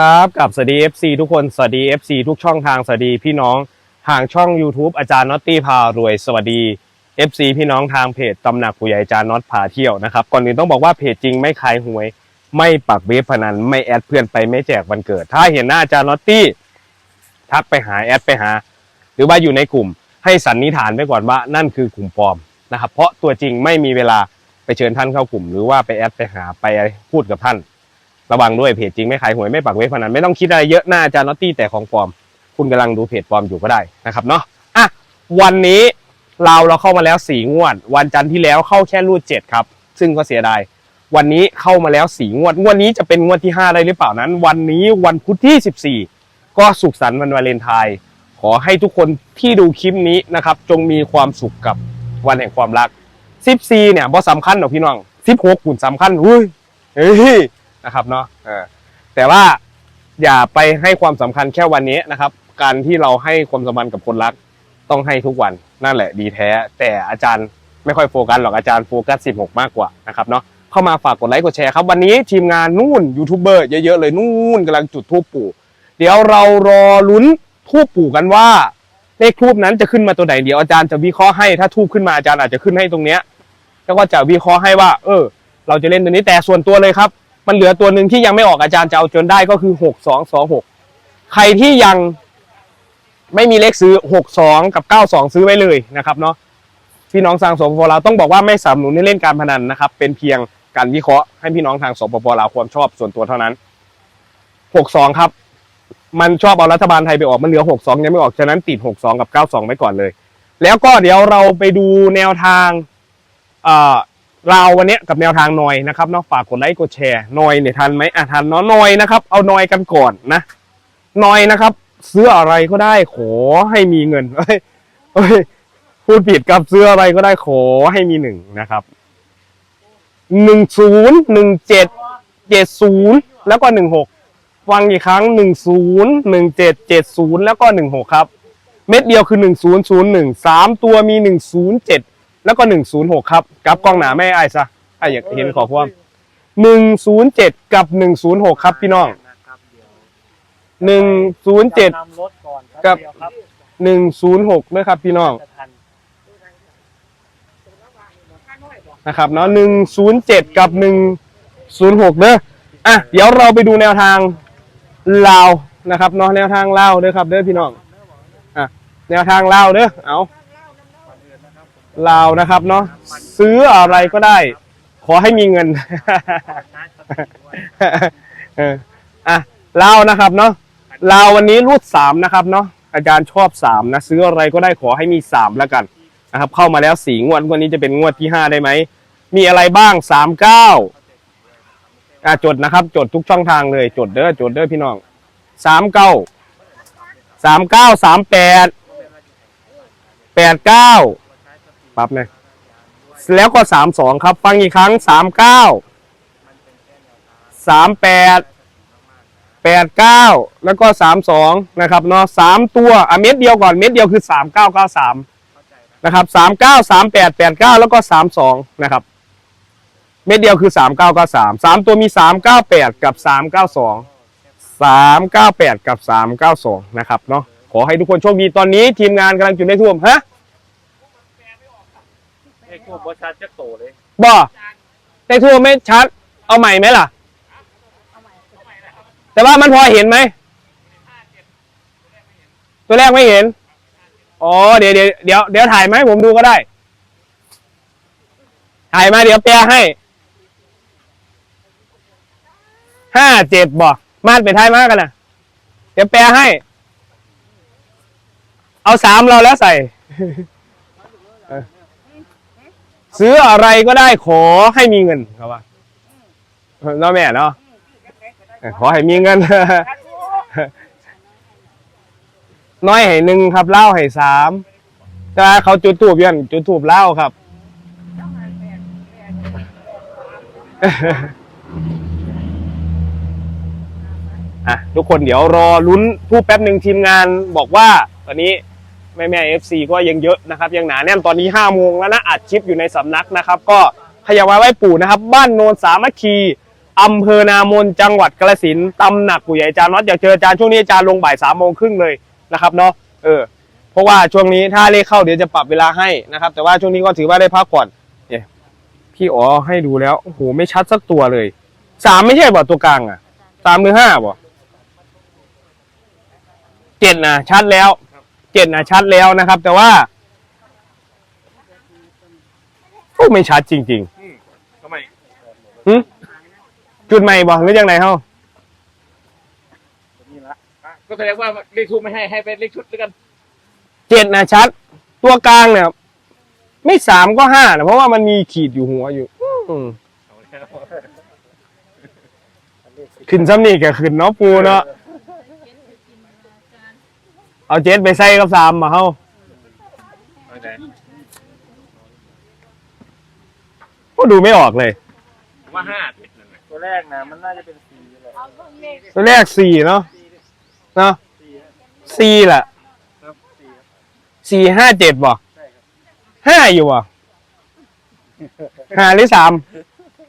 ครับกับสวัสดี FC ทุกคนสวัสดี FC ทุกช่องทางสวัสดีพี่น้องทางช่อง YouTube อาจารย์น็อตตี้พารวยสวัสดี FC พี่น้องทางเพจตำหนักผู้ใหญ่อาจารย์น็อตพาเที่ยวนะครับก่อนอื่นต้องบอกว่าเพจจริงไม่ขายหวย ไม่ปักเว็บพนันไม่แอดเพื่อนไปไม่แจกวันเกิด ถ้าเห็นหน้าอาจารย์น็อตตี้ทักไปหาแอดไปหา หรือว่าอยู่ในกลุ่มให้สันนิษฐานไปก่อนว่านั่นคือกลุ่มปลอมนะครับเพราะตัวจริงไม่มีเวลาไปเชิญท่านเข้ากลุ่ม หรือว่าไปแอดไปหาไปพูดกับท่าน ระวังด้วยเพจจริงไม่ขายหวยไม่ปักเว็บพนันไม่ต้องคิดอะไรเยอะหน้าอาจารย์น็อตตี้แต่ของปลอม คุณกำลังดูเพจปลอมอยู่ก็ได้นะครับเนาะอะวันนี้เราเราเข้ามาแล้วสี่งวด วันจันทร์ที่แล้วเข้าแค่รูดเจ็ดครับ ซึ่งก็เสียดายวันนี้เข้ามาแล้วสี่งวดงวดนี้จะเป็นงวดที่ห้าได้หรือเปล่านั้น วันนี้วันพุธที่สิบสี่ก็สุขสันต์วันวาเลนไทน์ขอให้ทุกคนที่ดูคลิปนี้นะครับ จงมีความสุขกับวันแห่งความรักสิบสี่เนี่ยบ่สำคัญหรอกพี่น้องสิบหกคุณสำคัญอุ้ยเฮ้ย นะครับเนาะเออแต่ว่าอย่าไปให้ความสำคัญแค่วันนี้นะครับ การที่เราให้ความสำคัญกับคนรัก ต้องให้ทุกวันนั่นแหละดีแท้ แต่อาจารย์ไม่ค่อยโฟกัสหรอกอาจารย์โฟกัส 16 มากกว่านะครับเนาะเข้ามาฝากกดไลค์กดแชร์ครับวันนี้ทีมงานนู่นยูทูบเบอร์เยอะๆเลยนู่นกำลังจุดทูปปู่ เดี๋ยวเรารอลุ้นทูปปู่กันว่าเลขทูปนั้นจะขึ้นมาตัวไหนเดี๋ยวอาจารย์จะวิเคราะห์ให้ถ้าทูปขึ้นมาอาจารย์อาจจะขึ้นให้ตรงเนี้ยแล้วก็จะวิเคราะห์ให้ว่า เออ เราจะเล่นตัวนี้แต่ส่วนตัวเลยครับ มันเหลือตัวหนึ่งที่ยังไม่ออกอาจารย์จะเอาจนได้ก็คือหกสองสองหกใครที่ยังไม่มีเลขซื้อหกสองกับเก้าสองซื้อไว้เลยนะครับเนาะพี่น้องทางสปปลาวต้องบอกว่าไม่สนับสนุนให้เล่นการพนันนะครับ เป็นเพียงการวิเคราะห์ให้พี่น้องทางสปปลาวความชอบส่วนตัวเท่านั้นหกสองครับ มันชอบเอารัฐบาลไทยไปออกมันเหลือหกสองยังไม่ออกฉะนั้นติดหกสองกับเก้าสองไว้ก่อนเลย แล้วก็เดี๋ยวเราไปดูแนวทาง เราวันนี้กับแนวทางหน่อยนะครับเนาะฝากกดไลค์กดแชร์หน่อยเนี่ยทันไหมอะทันเนาะหน่อยนะครับ เอาหน่อยกันก่อนนะหน่อยนะครับ ซื้ออะไรก็ได้ขอให้มีเงินเอ้ยเอ้ยพูดผิดกับซื้ออะไรก็ได้ขอให้มีหนึ่งนะครับหนึ่งศูนย์หนึ่งเจ็ดเจ็ดศูนย์แล้วก็หนึ่งหกฟังอีกครั้งหนึ่งศูนย์หนึ่งเจ็ดเจ็ดศูนย์แล้วก็หนึ่งหกครับ เม็ดเดียวคือหนึ่งศูนย์ศูนย์หนึ่งสามตัวมีหนึ่งศูนย์เจ็ด แล้วก็หนึ่งศูนย์หกครับกับกล้องหนาไม่ไอ้ายซะไอ้ายอยากเห็นขอความหนึ่งศูนย์เจ็ดกับหนึ่งศูนย์หกครับพี่น้องนะครับเดี๋ยวหนึ่งศูนย์เจ็ดนำรถก่อนกับเดียวครับหนึ่งศูนย์หกด้วยครับพี่น้องจะทันนะครับเนาะหนึ่งศูนย์เจ็ดกับหนึ่งศูนย์หกเด้ออะเดี๋ยวเราไปดูแนวทางลาวนะครับเนาะแนวทางลาวเด้อครับเด้อพี่น้องอะแนวทางลาวเด้อเอา ลาวนะครับเนาะซื้ออะไรก็ได้ ขอให้มีเงินเอออะลาวนะครับเนาะลาววันนี้รูดสามนะครับเนาะอาจารย์ชอบสามนะซื้ออะไรก็ได้ขอให้มีสามแล้วกันนะครับ เข้ามาแล้วสี่งวดงวันนี้จะเป็นงวดที่ห้าได้ไหมมีอะไรบ้างสามเก้าอะจดนะครับ จดทุกช่องทางเลย จดเด้อจดเด้อพี่น้องสามเก้าสามเก้าสามแปดแปดเก้า ปั๊บเลยแล้วก็สามสองครับ ฟังอีกครั้งสามเก้าสามแปดแปดเก้าแล้วก็สามสองนะครับเนาะสามตัวอะเม็ดเดียวก่อนเม็ดเดียวคือสามเก้าเก้าสามนะครับสามเก้าสามแปดแปดเก้าแล้วก็สามสองนะครับ เม็ดเดียวคือสามเก้าเก้าสามสามตัวมีสามเก้าแปดกับสามเก้าสองสามเก้าแปดกับสามเก้าสองนะครับเนาะขอให้ทุกคนโชคดีตอนนี้ทีมงานกำลังจุดในท่วมฮะ อ้พวกบริษัทจะโตเลยบ่ในท่วไม่ชัด เอาใหม่ไหมล่ะ แต่ว่ามันพอเห็นไหม ตัวแรกไม่เห็น อ๋อ เดี๋ยวเดี๋ยวเดี๋ยวเดี๋ยวถ่ายมาให้ผมดูก็ได้ ถ่ายมาเดี๋ยวแปลให้ ห้าเจ็ดบ่มาดไปถ่ายมากันนะเดี๋ยวแปลให้ เอาสามเราแล้วใส่ ซื้ออะไรก็ได้ขอให้มีเงินครับว่าเนาะแม่เนาะเออขอให้มีเงิน น้อยให้หนึ่งครับเหล้าให้สามแต่เขาจุดทูบยันจุดทูบเหล้าครับอะทุกคนเดี๋ยวรอลุ้นผู้แป๊บหนึ่งทีมงานบอกว่าตอนนี้ แม่แม่เอฟซีก็ยังเยอะนะครับ ยังหนาแน่นตอนนี้ห้าโมงแล้วนะอัดคลิปอยู่ในสำนักนะครับ ก็ขยับไว้ไว้ปู่นะครับ บ้านโนนสามัคคีอำเภอนามนจังหวัดกาฬสินธุ์ตำหนักปู่ใหญ่อาจารย์น็อตอยากเจออาจารย์ช่วงนี้อาจารย์ลงบ่ายสามโมงครึ่งเลยนะครับเนาะเออเพราะว่าช่วงนี้ถ้าเลขเข้าเดี๋ยวจะปรับเวลาให้นะครับ แต่ว่าช่วงนี้ก็ถือว่าได้พักผ่อนเนี่ยพี่อ๋อให้ดูแล้วโอ้โหไม่ชัดสักตัวเลยสามไม่ใช่บ่ตัวกลางอะสามหรือห้าบ่เจ็ดนะชัดแล้ว เจ็ดนะชัดแล้วนะครับ แต่ว่าโอ้ไม่ชัดจริงๆทำไมหึจุดใหม่บอกหรือยังไงเฮานี่ละอะก็แสดงว่าเลขทูบไม่ให้ให้เป็นเลขชุดแล้วกันเจ็ดนะชัด ตัวกลางเนี่ยไม่สามก็ห้านะเพราะว่ามันมีขีดอยู่หัวอยู่ อืมเอาแล้วขึ้นซ้ำนี่ก็ขึ้นเนาะปูเนาะ เอาเจ็ดไปใส่กับสามมาเฮาเอาไหนก็ดูไม่ออกเลย ผมว่าห้าเจ็ดนั่นแหละตัวแรกนะมันน่าจะเป็นสีเลยตัวแรกสี่เนาะเนาะสีฮะสี่แหละครับสีครับสี่ห้าเจ็ดบ่ใช่ครับห้าอยู่บ่ห้าหรือสาม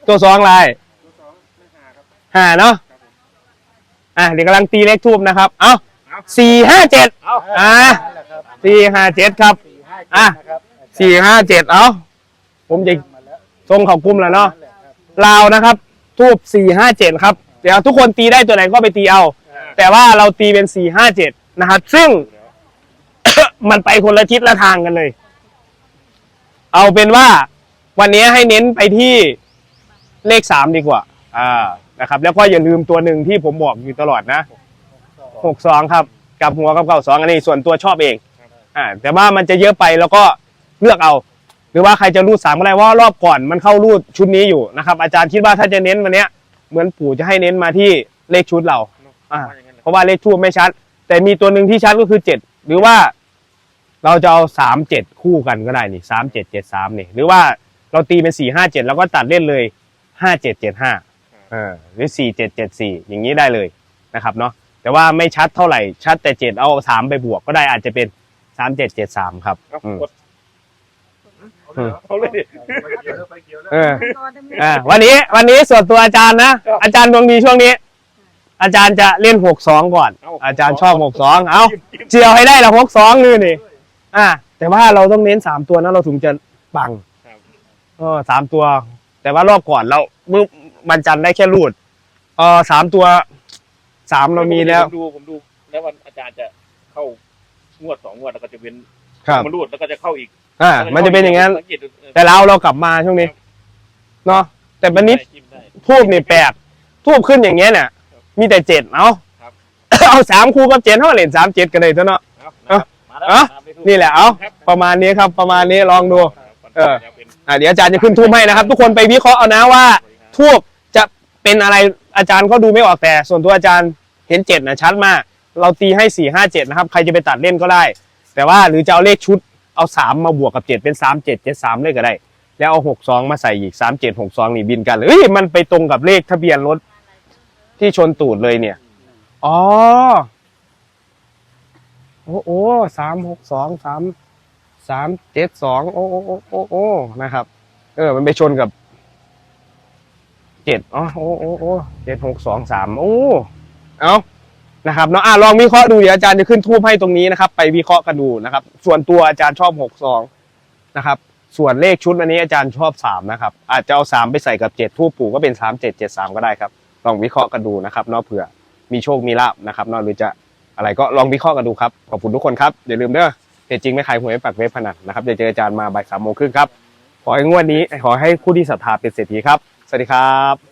ตัวสองลาย ตัวสองไม่หาครับห้าเนาะครับผมอะเดี๋ยวกำลังตีเลขทูบนะครับ เอ้า สี่ห้าเจ็ดเอาอ่านั่นแหละครับสี่ห้าเจ็ดครับสี่ห้าอะเจ็ดนะครับสี่ห้าเจ็ดเอาผมจะมาแล้วทรงเขากลุ้มแล้วเนาะนั่นแหละครับลาวนะครับทูบสี่ห้าเจ็ดครับเดี๋ยวทุกคนตีได้ตัวไหนก็ไปตีเอา แต่ว่าเราตีเป็นสี่ห้าเจ็ดนะครับ ซึ่ง มันไปคนละทิศละทางกันเลย เอาเป็นว่า วันนี้ให้เน้นไปที่เลขสามดีกว่า อ่านะครับ แล้วก็อย่าลืมตัวหนึ่งที่ผมบอกอยู่ตลอดนะ หกสองครับกลับหัวกับเก้าสองอันนี้ส่วนตัวชอบเองอ่าแต่ว่ามันจะเยอะไปแล้วก็เลือกเอา หรือว่าใครจะรูดสามก็ได้เพราะว่ารอบก่อนมันเข้ารูดชุดนี้อยู่นะครับอาจารย์คิดว่าถ้าจะเน้นวันเนี้ยเหมือนปู่จะให้เน้นมาที่เลขชุดเราอ่าว่าอย่างนั้นแหละเพราะว่าเลขทูบไม่ชัด แต่มีตัวหนึ่งที่ชัดก็คือเจ็ดหรือว่าเราจะเอาสามเจ็ดคู่กันก็ได้นี่สามเจ็ดเจ็ดสามนี่หรือว่าเราตีเป็นสี่ห้าเจ็ดแล้วก็ตัดเล่นเลยห้าเจ็ดเจ็ดห้าเออหรือสี่เจ็ดเจ็ดสี่อย่างนี้ได้เลยนะครับเนาะ แต่ว่าไม่ชัดเท่าไหร่ ชัดแต่เจ็ดเอาสามไปบวกก็ได้อาจจะเป็นสามเจ็ดเจ็ดสามครับเอาอืม กดเอาเลยดิไปเกี่ยวแล้วไปเกี่ยวแล้วเอออ่าวันนี้วันนี้ส่วนตัวอาจารย์นะอาจารย์ดวงดีช่วงนี้ อาจารย์จะเล่นหกสองก่อนอาจารย์ชอบหกสองเอาเจียวให้ได้ละหกสองนี่นี่อ่า แต่ว่าเราต้องเน้นสามตัวนะเราถึงจะปังครับเออสามตัว แต่ว่ารอบก่อนเราเมื่อวันจันทร์ได้แค่รูดเออสามตัว สามเรามีแล้ว ผมดูผมดูแล้ววันอาจารย์จะเข้างวดสองงวดแล้วก็จะเป็นครับ มารูดแล้วก็จะเข้าอีกอ่า มันจะเป็นอย่างนั้น สังเกตดูเออแต่เราเรากลับมาช่วงนี้เนาะแต่วันนี้จิ้มได้ ทูบนี่แปลกทูบขึ้นอย่างเงี้ยเนี่ยมีแต่เจ็ดเอาครับ เอาสามคู่กับเจ็ดเท่าเหรียญสามเจ็ดกันเลยเท่าเนาะเอานะครับมาแล้วเอ้า ตามไปทุกนี่แหละเอาครับประมาณนี้ครับ ประมาณนี้ลองดูเออ จะเป็นอ่าเดี๋ยวอาจารย์จะขึ้นทูบให้นะครับ ทุกคนไปวิเคราะห์เอานะว่าทูบจะเป็นอะไร อาจารย์ก็ดูไม่ออกแต่ ส่วนตัวอาจารย์เห็นเจ็ดนะชัดมาก เราตีให้สี่ห้าเจ็ดนะครับ ใครจะไปตัดเล่นก็ได้ แต่ว่าหรือจะเอาเลขชุดเอาสามมาบวกกับเจ็ดเป็นสามเจ็ดเจ็ดสามเลยก็ได้ แล้วเอาหกสองมาใส่อีกสามเจ็ดหกสองนี่บินกันเลยเอ้ยมันไปตรงกับเลขทะเบียนรถที่ชนตูดเลยเนี่ย อ๋อ โอ้โอ้สามหกสองสามสามเจ็ดสองโอ้โอ้โอ้โอ้นะครับ เออ มันไปชนกับ เจ็ดอ๋อโอ้โอ้โอ้เจ็ดหกสองสามโอ้เอานะครับเนาะอะลองวิเคราะห์ดูเดี๋ยวอาจารย์จะขึ้นทูบให้ตรงนี้นะครับ ไปวิเคราะห์กันดูนะครับ ส่วนตัวอาจารย์ชอบหกสองนะครับ ส่วนเลขชุดอันนี้อาจารย์ชอบสามนะครับ อาจจะเอาสามไปใส่กับเจ็ดทูบปู่ก็เป็นสามเจ็ดเจ็ดสามก็ได้ครับ ลองวิเคราะห์กันดูนะครับเนาะเผื่อมีโชคมีลาบนะครับเนาะหรือจะอะไรก็ลองวิเคราะห์กันดูครับขอบคุณทุกคนครับอย่าลืมเด้อเพจจริงไม่ขายหวยไม่ปักเว็บพนันนะครับเดี๋ยวเจออาจารย์มาบ่ายสามโมงครึ่งครับขอให้งวดนี้ขอให้ผู้ที่ศรัทธาเป็นเศรษฐีครับ สวัสดีครับ